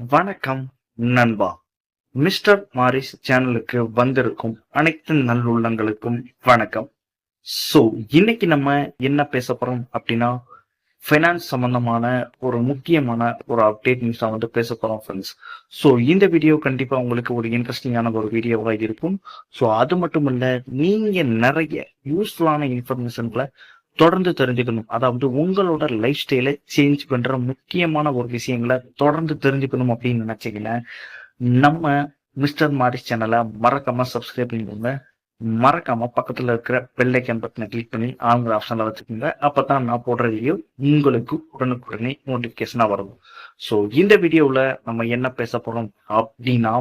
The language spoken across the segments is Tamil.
வணக்கம் நண்பா. மிஸ்டர் மாரிஸ் சேனலுக்கு வந்திருக்கும் அனைத்து நல்லுள்ளங்களுக்கும் வணக்கம். சோ இன்னைக்கு நம்ம என்ன பேச போறோம் அப்படின்னா ஃபைனான்ஸ் சம்பந்தமான ஒரு முக்கியமான ஒரு அப்டேட் நியூஸ் வந்து பேச போறோம் ஃப்ரெண்ட்ஸ் ஸோ இந்த வீடியோ கண்டிப்பா உங்களுக்கு ஒரு இன்ட்ரெஸ்டிங்கான ஒரு வீடியோவா இருக்கும். ஸோ அது மட்டும் இல்ல நீங்க நிறைய யூஸ்ஃபுல்லான இன்ஃபர்மேஷன்களை தொடர்ந்து தெரிஞ்சுக்கணும். அதாவது உங்களோட லைஃப் ஸ்டைலை சேஞ்ச் பண்ற முக்கியமான ஒரு விஷயங்களை தொடர்ந்து தெரிஞ்சுக்கணும் அப்படின்னு நினைச்சீங்கன்னா நம்ம மிஸ்டர் மாரிஸ் சேனலை மறக்காம சப்ஸ்கிரைப் பண்ணிக்கோங்க. மறக்காம பக்கத்துல இருக்கிற பெல்லைக்கன் பட்டனை கிளிக் பண்ணி ஆங்கிற ஆப்ஷன்ல வச்சுக்கோங்க. அப்பதான் நான் போடுற வீடியோ உங்களுக்கு உடனுக்குடனே நோட்டிபிகேஷனா வரும். ஸோ இந்த வீடியோவில் நம்ம என்ன பேச போறோம் அப்படின்னா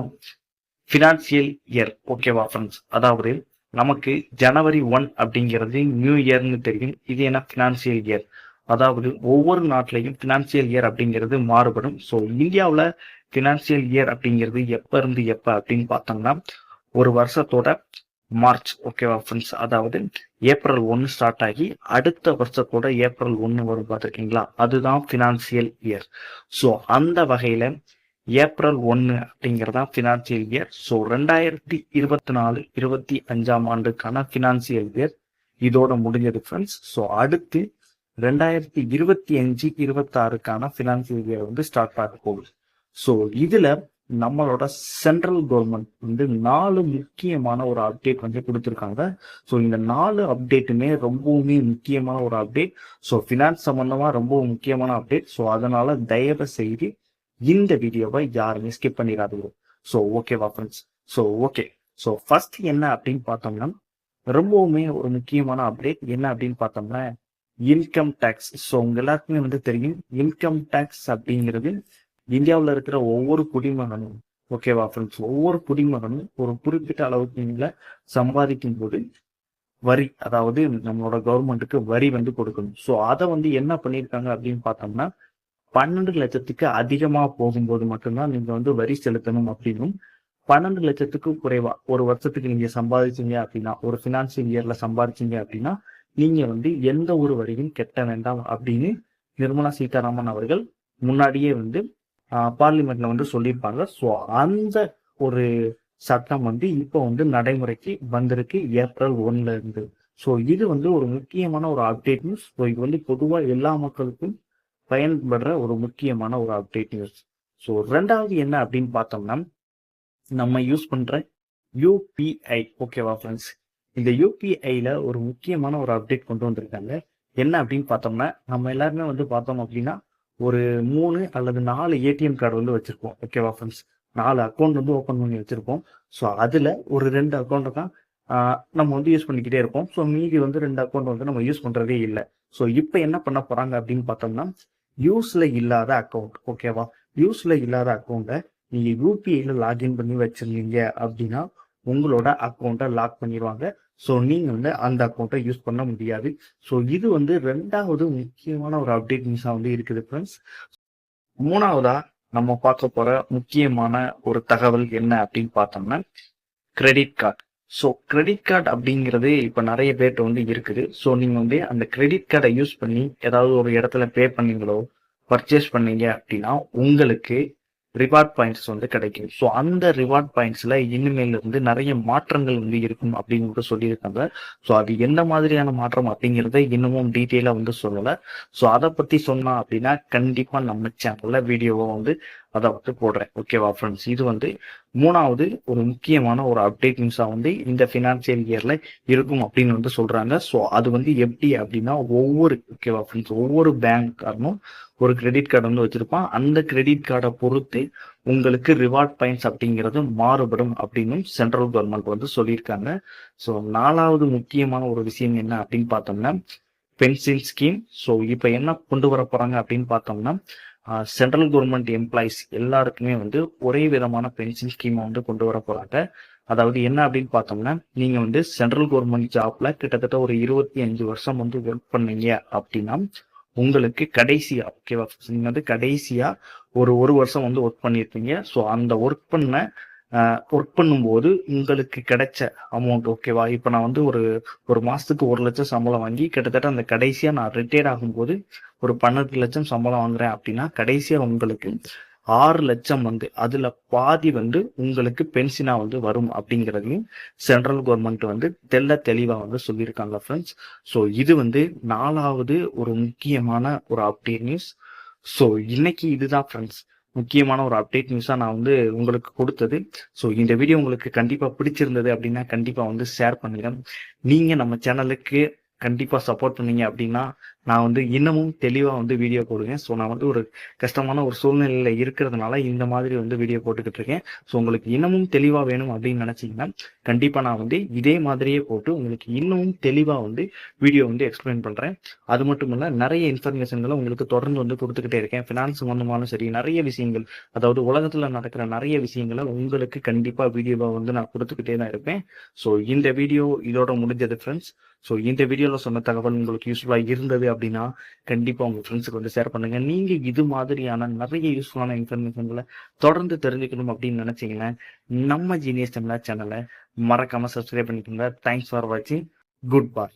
ஃபினான்சியல் இயர் ஓகேவா ஃப்ரெண்ட்ஸ் அதாவது நமக்கு ஜனவரி ஒன் அப்படிங்கிறது நியூ இயர்னு தெரியும். இது என்ன? ஃபினான்சியல் இயர் அதாவது ஒவ்வொரு நாட்டிலையும் ஃபினான்சியல் இயர் அப்படிங்கிறது மாறுபடும். ஸோ இந்தியாவில் ஃபினான்சியல் இயர் அப்படிங்கிறது எப்போ இருந்து எப்போ அப்படின்னு பார்த்தோம்னா ஒரு வருஷத்தோட மார்ச் ஓகேவா ஃப்ரெண்ட்ஸ் அதாவது ஏப்ரல் ஒன்று ஸ்டார்ட் ஆகி அடுத்த வருஷத்தோட ஏப்ரல் ஒன்று வரும் பார்த்துருக்கீங்களா? அதுதான் ஃபினான்சியல் இயர் ஸோ அந்த வகையில் ஏப்ரல் ஒன்று அப்படிங்கிறதா ஃபினான்சியல் இயர் ஸோ ரெண்டாயிரத்தி இருபத்தி நாலு இருபத்தி அஞ்சாம் ஆண்டுக்கான ஃபினான்சியல் இயர் இதோட முடிஞ்சது ஃப்ரெண்ட்ஸ் ஸோ அடுத்து ரெண்டாயிரத்தி இருபத்தி அஞ்சு இருபத்தாறுக்கான ஃபினான்சியல் இயர் வந்து ஸ்டார்ட் ஆக போகுது. ஸோ இதில் நம்மளோட சென்ட்ரல் கவர்மெண்ட் வந்து நாலு முக்கியமான ஒரு அப்டேட் வந்து கொடுத்துருக்காங்க. ஸோ இந்த நாலு அப்டேட்டுமே ரொம்பவுமே முக்கியமான ஒரு அப்டேட் ஸோ ஃபினான்ஸ் சம்மந்தமாக ரொம்ப முக்கியமான அப்டேட் ஸோ அதனால தயவு செய்து இந்த வீடியோவை யாருமே ஸ்கிப் பண்ணிடாதீங்க. ஸோ ஓகேவா friends so okay so first என்ன அப்படின்னு பார்த்தோம்னா ரொம்பவுமே ஒரு முக்கியமான அப்டேட் என்ன அப்படின்னு பார்த்தோம்னா இன்கம் டேக்ஸ் ஸோ உங்க எல்லாருக்குமே வந்து தெரியும் இன்கம் டேக்ஸ் அப்படிங்கிறது இந்தியாவில் இருக்கிற ஒவ்வொரு குடிமகனும் ஓகேவா ஃப்ரெண்ட்ஸ் ஒவ்வொரு குடிமகனும் ஒரு குறிப்பிட்ட அளவுக்கு மேல சம்பாதிக்கும் போது வரி அதாவது நம்மளோட கவர்மெண்ட்டுக்கு வரி வந்து கொடுக்கணும். ஸோ அதை வந்து என்ன பண்ணியிருக்காங்க அப்படின்னு பார்த்தோம்னா பன்னெண்டு லட்சத்துக்கு அதிகமா போகும்போது மட்டும்தான் நீங்க வந்து வரி செலுத்தணும் அப்படின்னும். பன்னெண்டு லட்சத்துக்கு குறைவா ஒரு வருஷத்துக்கு நீங்க சம்பாதிச்சீங்க அப்படின்னா ஒரு பினான்சியல் இயர்ல சம்பாதிச்சீங்க அப்படின்னா நீங்க வந்து எந்த ஒரு வரியும் கெட்ட வேண்டாம் அப்படின்னு நிர்மலா சீதாராமன் அவர்கள் முன்னாடியே வந்து பார்லிமெண்ட்ல வந்து சொல்லியிருப்பாங்க. ஸோ அந்த ஒரு சட்டம் வந்து இப்போ வந்து நடைமுறைக்கு வந்திருக்கு ஏப்ரல் ஒன்ல இருந்து. ஸோ இது வந்து ஒரு முக்கியமான ஒரு அப்டேட் நியூஸ் ஸோ இது வந்து பொதுவாக எல்லா மக்களுக்கும் பயன்படுற ஒரு முக்கியமான ஒரு அப்டேட் நியூஸ் ஸோ ரெண்டாவது என்ன அப்படின்னு பார்த்தோம்னா நம்ம யூஸ் பண்ணுற யூபிஐ ஓகேவா ஃப்ரெண்ட்ஸ் இந்த யூபிஐயில் ஒரு முக்கியமான ஒரு அப்டேட் கொண்டு வந்திருக்காங்க. என்ன அப்படின்னு பார்த்தோம்னா நம்ம எல்லாருமே வந்து பார்த்தோம் அப்படின்னா ஒரு மூணு அல்லது நாலு ஏடிஎம் கார்டு வந்து வச்சுருப்போம் ஓகேவா ஃப்ரெண்ட்ஸ் நாலு அக்கௌண்ட் வந்து ஓப்பன் பண்ணி வச்சுருப்போம். ஸோ அதில் ஒரு ரெண்டு அக்கௌண்ட் தான் நம்ம வந்து யூஸ் பண்ணிக்கிட்டே இருப்போம். ஸோ மீதி வந்து ரெண்டு அக்கௌண்ட் வந்து நம்ம யூஸ் பண்ணுறதே இல்லை. ஸோ இப்போ என்ன பண்ண போகிறாங்க அப்படின்னு பார்த்தோம்னா யூஸ்ல இல்லாத அக்கௌண்ட் ஓகேவா யூஸ்ல இல்லாத அக்கௌண்ட்டை நீங்க யூபிஐல லாகின் பண்ணி வச்சிருந்தீங்க அப்படின்னா உங்களோட அக்கௌண்ட்டை லாக் பண்ணிடுவாங்க ஸோ நீங்க வந்து அந்த அக்கௌண்ட்டை யூஸ் பண்ண முடியாது. ஸோ இது வந்து ரெண்டாவது முக்கியமான ஒரு அப்டேட் நியூஸா வந்து இருக்குது ஃப்ரெண்ட்ஸ் மூணாவதா நம்ம பார்க்க போற முக்கியமான ஒரு தகவல் என்ன அப்படின்னு பார்த்தோம்னா credit card so credit card அப்படிங்கிறது இப்போ நிறைய பேர்கிட்ட வந்து இருக்குது. ஸோ நீங்கள் வந்து அந்த கிரெடிட் கார்டை யூஸ் பண்ணி ஏதாவது ஒரு இடத்துல பே பண்ணீங்களோ பர்ச்சேஸ் பண்ணீங்க அப்படின்னா உங்களுக்கு ரிவார்ட் பாயிண்ட்ஸ் வந்து கிடைக்கும். ஸோ அந்த ரிவார்ட் பாயிண்ட்ஸில் இனிமேல் இருந்து நிறைய மாற்றங்கள் வந்து இருக்கும் அப்படின்னு கூட சொல்லியிருக்காங்க. ஸோ அது எந்த மாதிரியான மாற்றம் அப்படிங்கிறத இன்னமும் டீட்டெயிலாக வந்து சொல்லலை. ஸோ அதை பற்றி சொன்னால் அப்படின்னா கண்டிப்பாக நம்ம சேனலில் வீடியோவை வந்து அதை வந்து போடுறேன். ஓகேவா ஃப்ரெண்ட்ஸ் இது வந்து மூணாவது ஒரு முக்கியமான ஒரு அப்டேட் நியூஸாக வந்து இந்த ஃபினான்சியல் இயர்ல இருக்கும் அப்படின்னு வந்து சொல்றாங்க. ஸோ அது வந்து எப்படி அப்படின்னா ஒவ்வொரு ஓகேவா ஃப்ரெண்ட்ஸ் ஒவ்வொரு பேங்க்காரனும் ஒரு கிரெடிட் கார்டு வந்து வச்சிருப்பான். அந்த கிரெடிட் கார்டை பொறுத்து உங்களுக்கு ரிவார்ட் பாயிண்ட்ஸ் அப்படிங்கிறது மாறுபடும் அப்படின்னு சென்ட்ரல் கவர்மெண்ட் வந்து சொல்லியிருக்காங்க. ஸோ நாலாவது முக்கியமான ஒரு விஷயம் என்ன அப்படின்னு பார்த்தோம்னா பென்சில் ஸ்கீம் ஸோ இப்போ என்ன கொண்டு வர போறாங்க அப்படின்னு பார்த்தோம்னா சென்ட்ரல் கவர்மெண்ட் எம்ப்ளாயிஸ் எல்லாருக்குமே வந்து ஒரே விதமான பென்ஷன் ஸ்கீமை வந்து கொண்டு வர போறாங்க. அதாவது என்ன அப்படின்னு பார்த்தோம்னா நீங்க வந்து சென்ட்ரல் கவர்மெண்ட் ஜாப்ல கிட்டத்தட்ட ஒரு இருபத்தி அஞ்சு வருஷம் வந்து ஒர்க் பண்ணீங்க அப்படின்னா உங்களுக்கு கடைசியா ஓகேவா நீங்க வந்து கடைசியா ஒரு ஒரு வருஷம் வந்து ஒர்க் பண்ணியிருப்பீங்க. ஸோ அந்த ஒர்க் பண்ண ஒர்க் பண்ணும்போது உங்களுக்கு கிடைச்ச அமௌண்ட் ஓகேவா இப்போ நான் வந்து ஒரு ஒரு மாதத்துக்கு ஒரு லட்சம் சம்பளம் வாங்கி கிட்டத்தட்ட அந்த கடைசியா நான் ரிட்டையர்ட் ஆகும்போது ஒரு பன்னெண்டு லட்சம் சம்பளம் வாங்குறேன் அப்படின்னா கடைசியா உங்களுக்கு ஆறு லட்சம் வந்து அதுல பாதி வந்து உங்களுக்கு பென்ஷனா வந்து வரும் அப்படிங்கிறதையும் சென்ட்ரல் கவர்மெண்ட் வந்து தெல்ல தெளிவா வந்து சொல்லியிருக்காங்க ஃப்ரெண்ட்ஸ் ஸோ இது வந்து நாலாவது ஒரு முக்கியமான ஒரு அப்டேட் நியூஸ் ஸோ இன்னைக்கு இதுதான் ஃப்ரெண்ட்ஸ் முக்கியமான ஒரு அப்டேட் நியூஸாக நான் வந்து உங்களுக்கு கொடுத்தது. ஸோ இந்த வீடியோ உங்களுக்கு கண்டிப்பாக பிடிச்சிருந்தது அப்படின்னா கண்டிப்பாக வந்து ஷேர் பண்ணுங்க. நீங்கள் நம்ம சேனலுக்கு கண்டிப்பாக சப்போர்ட் பண்ணீங்க அப்படின்னா நான் வந்து இன்னமும் தெளிவாக வந்து வீடியோ போடுவேன். ஸோ நான் வந்து ஒரு கஷ்டமான ஒரு சூழ்நிலையில் இருக்கிறதுனால இந்த மாதிரி வந்து வீடியோ போட்டுக்கிட்டு இருக்கேன். ஸோ உங்களுக்கு இன்னமும் தெளிவாக வேணும் அப்படின்னு நினச்சிங்கன்னா கண்டிப்பாக நான் வந்து இதே மாதிரியே போட்டு உங்களுக்கு இன்னமும் தெளிவாக வந்து வீடியோ வந்து எக்ஸ்பிளைன் பண்ணுறேன் அது மட்டும் இல்லை நிறைய இன்ஃபர்மேஷன்களை உங்களுக்கு தொடர்ந்து வந்து கொடுத்துக்கிட்டே இருக்கேன். ஃபினான்ஸ் சம்மந்தமாலும் சரி நிறைய விஷயங்கள் அதாவது உலகத்தில் நடக்கிற நிறைய விஷயங்களை உங்களுக்கு கண்டிப்பாக வீடியோவாக வந்து நான் கொடுத்துக்கிட்டே தான் இருப்பேன். ஸோ இந்த வீடியோ இதோட முடிஞ்சது ஃப்ரெண்ட்ஸ் ஸோ இந்த வீடியோவில் சொன்ன தகவல் உங்களுக்கு யூஸ்ஃபுல்லாக இருந்தது அப்படின்னா கண்டிப்பாக உங்கள் ஃப்ரெண்ட்ஸுக்கு வந்து ஷேர் பண்ணுங்கள் நீங்கள் இது மாதிரியான நிறைய யூஸ்ஃபுல்லான இன்ஃபர்மேஷன்களை தொடர்ந்து தெரிஞ்சுக்கணும் அப்படின்னு நினச்சிங்கன்னா நம்ம ஜீனியஸ் தமிழா சேனலை மறக்காமல் சப்ஸ்கிரைப் பண்ணிக்கோங்க. தேங்க்ஸ் ஃபார் வாட்சிங் குட் பாய்